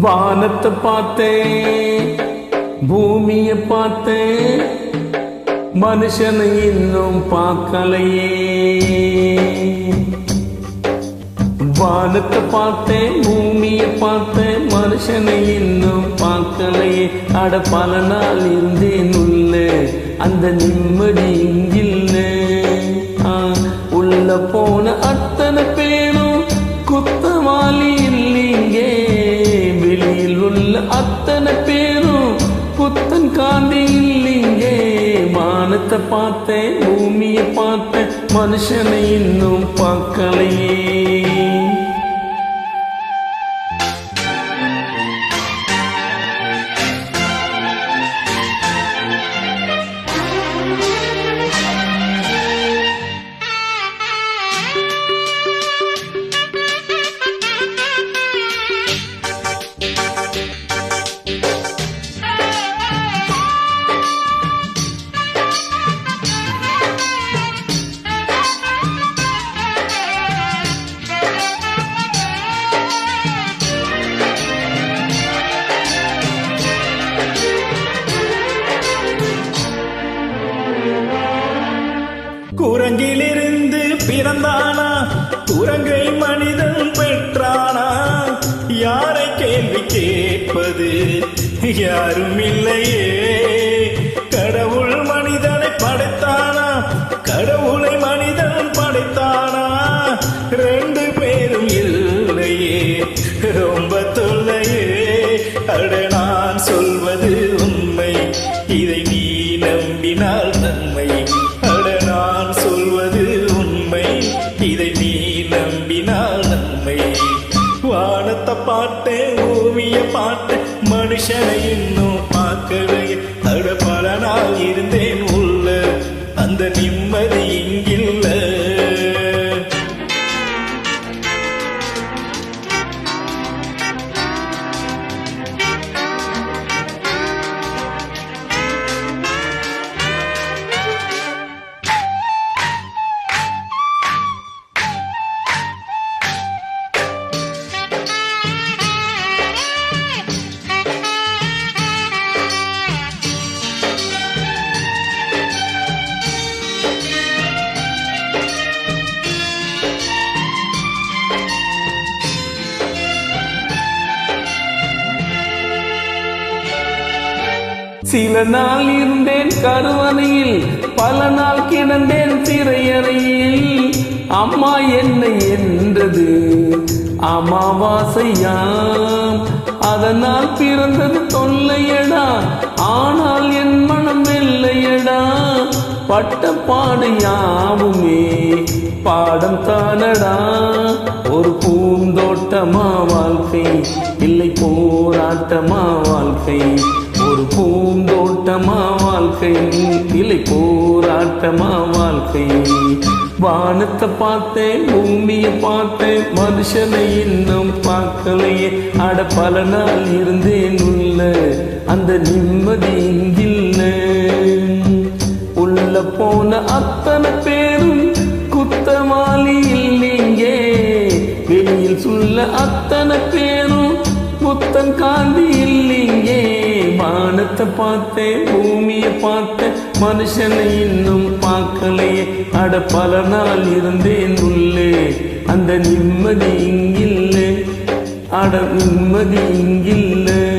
வானத்தை பார்த்தேன் பூமிய பார்த்தேன் மனுஷனை இன்னும் பார்க்கலையே. வானத்தை பார்த்தேன் பூமிய பார்த்தேன் மனுஷனை இன்னும் பார்க்கலையே. அட பல நாள் இருந்தேன் உள்ள அந்த நிம்மதி இங்கில் பார்த்தேன் பூமியை பார்த்தேன் மனுஷனை இன்னும் பார்க்கலையே. குரங்கிலிருந்து பிறந்தானா? குரங்கை மனிதன் பெற்றானா? யாரை கேள்வி கேட்பது? யாரும் இல்லையே. கடவுள் மனிதனை படைத்தானா? கடவுளை மனிதன் படைத்தானா? ரெண்டு பேரும் இல்லையே. ரொம்ப தொல்லையே. அட நான் சொல்வது உண்மை. இதை நீ நம்பினா வானத்தை பாட்டு ஓவிய பாட்டு மனுஷனை இன்னும் பார்க்கலையே அட இருந்தேன் உள்ள. அந்த நிம்ம சில நாள் இருந்தேன் கருவறையில் பல நாள் கிடந்தேன் திரையறையில். அம்மா என்னை என்றது அமாவாசையாம். அதனால் பிறந்தது தொல்லையடா ஆனால் என் மனம் வெள்ளையடா. பட்ட பாடு யாவுமே பாடம் தானடா. ஒரு பூந்தோட்டமா வாழ்க்கை இல்லை போராட்டமா வாழ்க்கை. ஒரு பூந்தோட்டமா வாழ்க்கை இல்லை போராட்டமா வாழ்க்கை. வானத்தை பார்த்தேன் பூமியை பார்த்தேன் மனுஷனை இன்னும் பார்க்கலையே. அட பல நாள் இருந்தேன் உள்ள அந்த நிம்மதி இங்கில்ல. உள்ள போன அத்தனை பேரும் குத்தமாலி இல்லைங்க வெளியில் சொல்ல அத்தனை பேர் வானத்தை பார்த்தேன் பூமியை பார்த்தேன் மனுஷனை இன்னும் பார்க்கலையே. அட பல நாள் இருந்தேன் உள்ளே அந்த நிம்மதி இங்கில்லை. அட நிம்மதி இங்கில்லை.